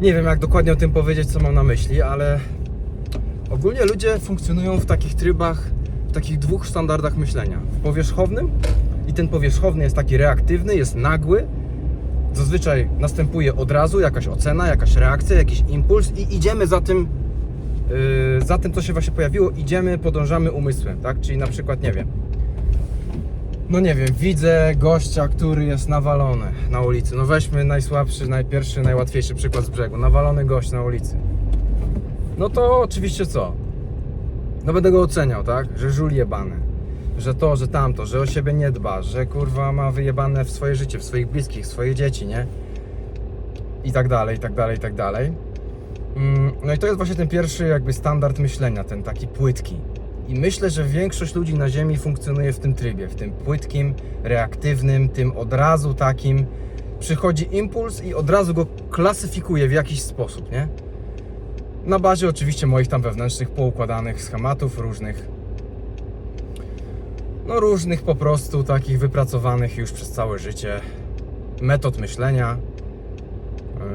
Nie wiem, jak dokładnie o tym powiedzieć, co mam na myśli, ale ogólnie ludzie funkcjonują w takich trybach, w takich dwóch standardach myślenia. W powierzchownym i ten powierzchowny jest taki reaktywny, jest nagły. Zazwyczaj następuje od razu jakaś ocena, jakaś reakcja, jakiś impuls i idziemy za tym, yy, za tym, co się właśnie pojawiło, idziemy, podążamy umysłem, tak? Czyli na przykład, nie wiem, no nie wiem, widzę gościa, który jest nawalony na ulicy. No weźmy najsłabszy, najpierwszy, najłatwiejszy przykład z brzegu. Nawalony gość na ulicy. No to oczywiście co? No będę go oceniał, tak? Że żul jebany. Że to, że tamto, że o siebie nie dba, że kurwa ma wyjebane w swoje życie, w swoich bliskich, w swoje dzieci, nie? I tak dalej, i tak dalej, i tak dalej. Mm, No i to jest właśnie ten pierwszy jakby standard myślenia, ten taki płytki. I myślę, że większość ludzi na Ziemi funkcjonuje w tym trybie, w tym płytkim, reaktywnym, tym od razu takim. Przychodzi impuls i od razu go klasyfikuje w jakiś sposób, nie? Na bazie oczywiście moich tam wewnętrznych, poukładanych schematów różnych. No różnych po prostu takich wypracowanych już przez całe życie metod myślenia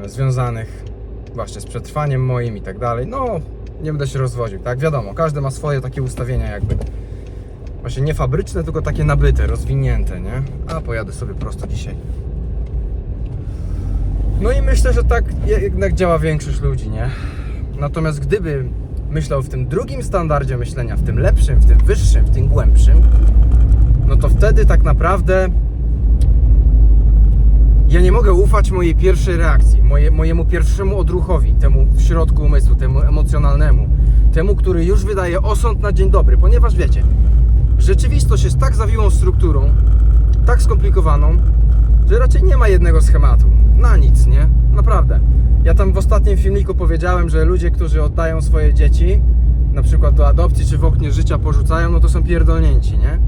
e, związanych właśnie z przetrwaniem moim i tak dalej. No, nie będę się rozwodził, tak? Wiadomo, każdy ma swoje takie ustawienia jakby. Właśnie nie fabryczne, tylko takie nabyte, rozwinięte, nie? A pojadę sobie prosto dzisiaj. No i myślę, że tak jednak działa większość ludzi, nie? Natomiast gdyby myślał w tym drugim standardzie myślenia, w tym lepszym, w tym wyższym, w tym głębszym, no to wtedy tak naprawdę ja nie mogę ufać mojej pierwszej reakcji, moje, mojemu pierwszemu odruchowi, temu w środku umysłu, temu emocjonalnemu, temu, który już wydaje osąd na dzień dobry, ponieważ wiecie, rzeczywistość jest tak zawiłą strukturą, tak skomplikowaną, że raczej nie ma jednego schematu. Na nic, nie? Naprawdę. Ja tam w ostatnim filmiku powiedziałem, że ludzie, którzy oddają swoje dzieci, na przykład do adopcji czy w oknie życia porzucają, no to są pierdolnięci, nie?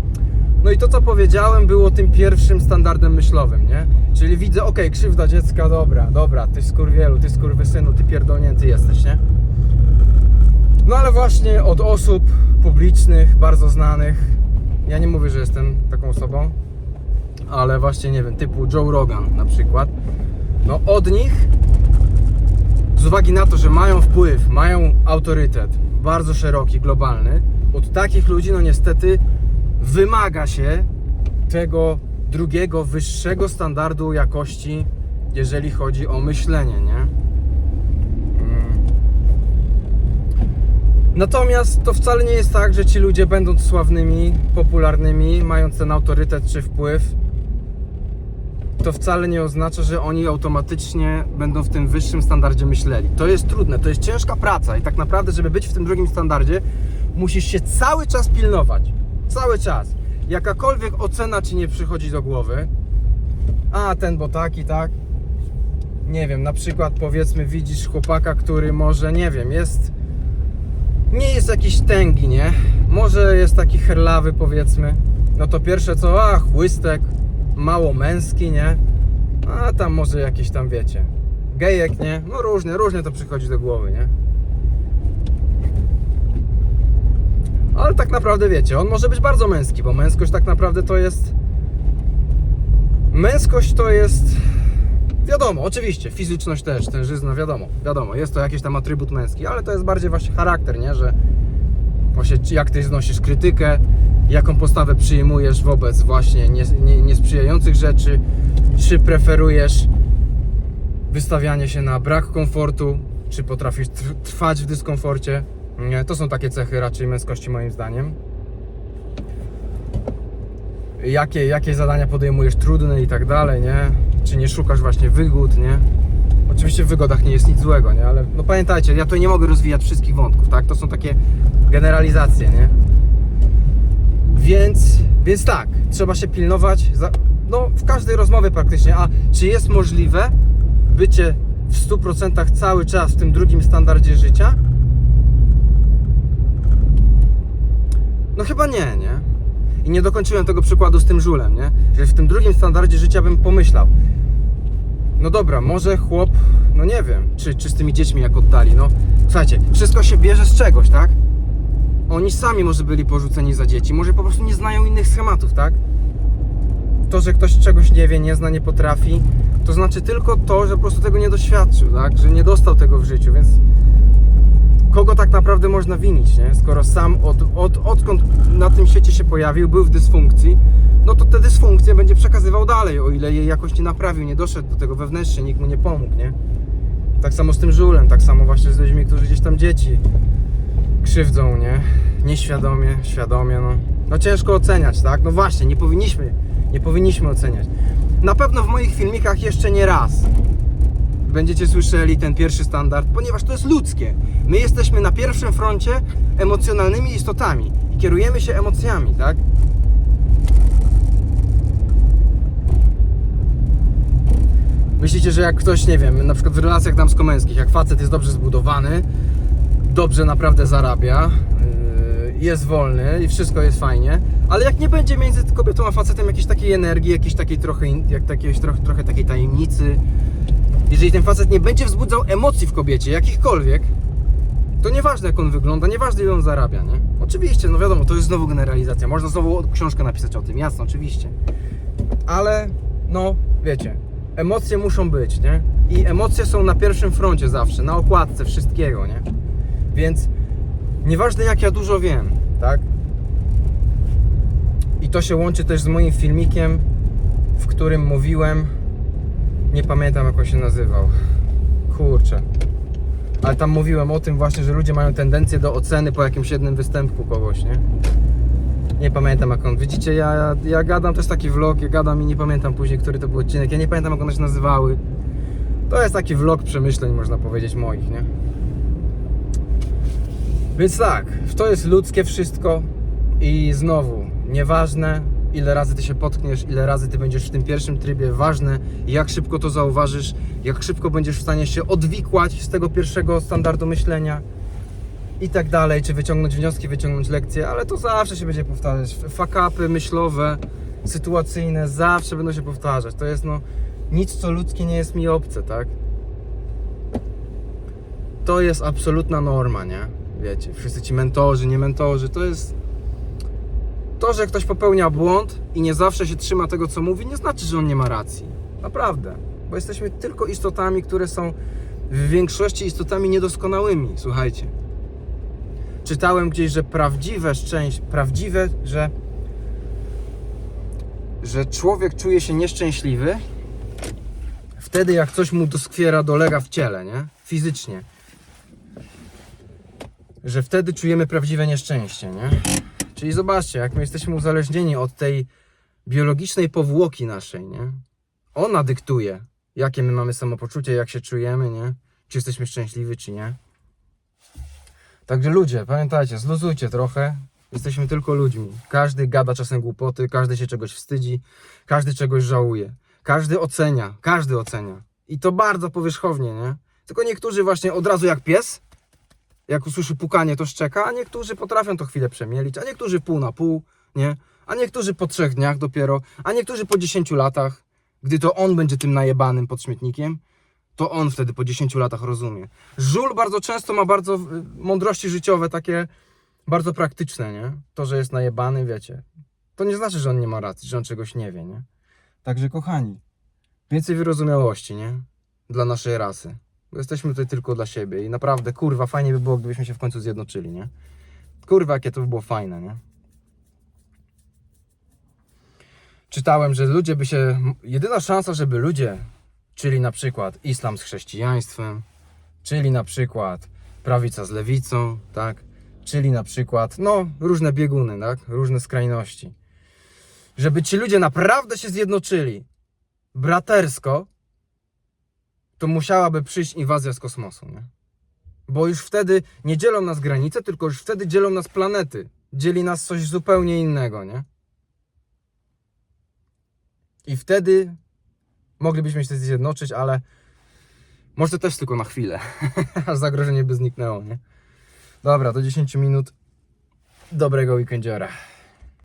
No i to, co powiedziałem, było tym pierwszym standardem myślowym, nie? Czyli widzę, okej, krzywda dziecka, dobra, dobra, ty skurwielu, ty skurwysynu, ty pierdolnięty jesteś, nie? No ale właśnie od osób publicznych, bardzo znanych, ja nie mówię, że jestem taką osobą, ale właśnie, nie wiem, typu Joe Rogan na przykład, no od nich, z uwagi na to, że mają wpływ, mają autorytet bardzo szeroki, globalny, od takich ludzi, no niestety, wymaga się tego drugiego, wyższego standardu jakości, jeżeli chodzi o myślenie, nie? Mm. Natomiast to wcale nie jest tak, że ci ludzie, będąc sławnymi, popularnymi, mając ten autorytet czy wpływ, to wcale nie oznacza, że oni automatycznie będą w tym wyższym standardzie myśleli. To jest trudne, to jest ciężka praca i tak naprawdę, żeby być w tym drugim standardzie, musisz się cały czas pilnować. Cały czas. Jakakolwiek ocena ci nie przychodzi do głowy, a ten bo taki, tak, nie wiem, na przykład powiedzmy widzisz chłopaka, który może, nie wiem, jest nie jest jakiś tęgi, nie? Może jest taki herlawy powiedzmy. No to pierwsze co, a chłystek, mało męski, nie? A tam może jakiś tam wiecie. Gejek, nie? No różnie, różnie to przychodzi do głowy, nie? Ale tak naprawdę wiecie, on może być bardzo męski, bo męskość tak naprawdę to jest. Męskość to jest. Wiadomo, oczywiście, fizyczność też, tężyzna, wiadomo, wiadomo, jest to jakiś tam atrybut męski, ale to jest bardziej właśnie charakter, nie? Że właśnie jak ty znosisz krytykę, jaką postawę przyjmujesz wobec właśnie nies- nie- niesprzyjających rzeczy, czy preferujesz wystawianie się na brak komfortu, czy potrafisz tr- trwać w dyskomforcie. To są takie cechy raczej męskości moim zdaniem. Jakie, jakie zadania podejmujesz trudne i tak dalej, nie? Czy nie szukasz właśnie wygód, nie? Oczywiście w wygodach nie jest nic złego, nie? Ale no pamiętajcie, ja tutaj nie mogę rozwijać wszystkich wątków, tak? To są takie generalizacje, nie? Więc, więc tak, trzeba się pilnować, za, no w każdej rozmowie praktycznie, a czy jest możliwe bycie w 100% cały czas w tym drugim standardzie życia? No chyba nie, nie? I nie dokończyłem tego przykładu z tym żulem, nie? Że w tym drugim standardzie życia bym pomyślał, no dobra, może chłop, no nie wiem, czy, czy z tymi dziećmi jak oddali, no słuchajcie, wszystko się bierze z czegoś, tak? Oni sami może byli porzuceni za dzieci, może po prostu nie znają innych schematów, tak? To, że ktoś czegoś nie wie, nie zna, nie potrafi, to znaczy tylko to, że po prostu tego nie doświadczył, tak? Że nie dostał tego w życiu, więc kogo tak naprawdę można winić, nie? Skoro sam od, od, odkąd na tym świecie się pojawił, był w dysfunkcji, no to tę dysfunkcję będzie przekazywał dalej, o ile jej jakoś nie naprawił, nie doszedł do tego wewnętrznie, nikt mu nie pomógł, nie? Tak samo z tym żulem, tak samo właśnie z ludźmi, którzy gdzieś tam dzieci krzywdzą, nie? Nieświadomie, świadomie, no. No ciężko oceniać, tak? No właśnie, nie powinniśmy, nie powinniśmy oceniać. Na pewno w moich filmikach jeszcze nie raz będziecie słyszeli ten pierwszy standard, ponieważ to jest ludzkie. My jesteśmy na pierwszym froncie emocjonalnymi istotami i kierujemy się emocjami, tak? Myślicie, że jak ktoś, nie wiem, na przykład w relacjach damsko-męskich, jak facet jest dobrze zbudowany, dobrze naprawdę zarabia, yy, jest wolny i wszystko jest fajnie, ale jak nie będzie między kobietą a facetem jakiejś takiej energii, jakiejś takiej trochę, jak takiej, trochę, trochę takiej tajemnicy, jeżeli ten facet nie będzie wzbudzał emocji w kobiecie, jakichkolwiek, to nieważne jak on wygląda, nieważne ile on zarabia, nie? Oczywiście, no wiadomo, to jest znowu generalizacja. Można znowu książkę napisać o tym, jasno, oczywiście. Ale, no, wiecie, emocje muszą być, nie? I emocje są na pierwszym froncie zawsze, na okładce wszystkiego, nie? Więc nieważne jak ja dużo wiem, tak? I to się łączy też z moim filmikiem, w którym mówiłem, nie pamiętam jak on się nazywał. Kurczę. Ale tam mówiłem o tym właśnie, że ludzie mają tendencję do oceny po jakimś jednym występku kogoś, nie? Nie pamiętam jak on. Widzicie, ja, ja gadam, jest taki vlog, ja gadam i nie pamiętam później, który to był odcinek. Ja nie pamiętam jak one się nazywały. To jest taki vlog przemyśleń, można powiedzieć, moich, nie? Więc tak, to jest ludzkie wszystko i znowu, nieważne ile razy ty się potkniesz, ile razy ty będziesz w tym pierwszym trybie, ważne jak szybko to zauważysz, jak szybko będziesz w stanie się odwikłać z tego pierwszego standardu myślenia i tak dalej, czy wyciągnąć wnioski, wyciągnąć lekcje, ale to zawsze się będzie powtarzać. Fakapy myślowe, sytuacyjne zawsze będą się powtarzać. To jest no nic co ludzkie nie jest mi obce, tak? To jest absolutna norma, nie? Wiecie, wszyscy ci mentorzy, nie mentorzy, to jest to, że ktoś popełnia błąd i nie zawsze się trzyma tego, co mówi, nie znaczy, że on nie ma racji. Naprawdę. Bo jesteśmy tylko istotami, które są w większości istotami niedoskonałymi. Słuchajcie. Czytałem gdzieś, że prawdziwe szczęście, prawdziwe, że że człowiek czuje się nieszczęśliwy wtedy, jak coś mu doskwiera, dolega w ciele, nie? Fizycznie. Że wtedy czujemy prawdziwe nieszczęście, nie? Czyli zobaczcie, jak my jesteśmy uzależnieni od tej biologicznej powłoki naszej, nie? Ona dyktuje, jakie my mamy samopoczucie, jak się czujemy, nie? Czy jesteśmy szczęśliwi, czy nie. Także ludzie, pamiętajcie, zluzujcie trochę. Jesteśmy tylko ludźmi. Każdy gada czasem głupoty, każdy się czegoś wstydzi, każdy czegoś żałuje. Każdy ocenia, każdy ocenia. I to bardzo powierzchownie, nie? Tylko niektórzy właśnie od razu jak pies, jak usłyszy pukanie, to szczeka, a niektórzy potrafią to chwilę przemielić, a niektórzy pół na pół, nie? A niektórzy po trzech dniach dopiero, a niektórzy po 10 latach, gdy to on będzie tym najebanym pod śmietnikiem, to on wtedy po 10 latach rozumie. Żul bardzo często ma bardzo y, mądrości życiowe, takie bardzo praktyczne, nie? To, że jest najebany, wiecie. To nie znaczy, że on nie ma racji, że on czegoś nie wie, nie? Także kochani, więcej wyrozumiałości, nie? Dla naszej rasy. Bo jesteśmy tutaj tylko dla siebie i naprawdę, kurwa, fajnie by było, gdybyśmy się w końcu zjednoczyli, nie? Kurwa, jakie to by było fajne, nie? Czytałem, że ludzie by się. Jedyna szansa, żeby ludzie, czyli na przykład islam z chrześcijaństwem, czyli na przykład prawica z lewicą, tak? Czyli na przykład, no, różne bieguny, tak? Różne skrajności. Żeby ci ludzie naprawdę się zjednoczyli bratersko, to musiałaby przyjść inwazja z kosmosu, nie? Bo już wtedy nie dzielą nas granice, tylko już wtedy dzielą nas planety. Dzieli nas coś zupełnie innego, nie? I wtedy moglibyśmy się zjednoczyć, ale może też tylko na chwilę. Aż zagrożenie by zniknęło, nie? Dobra, do 10 minut. Dobrego weekendziora.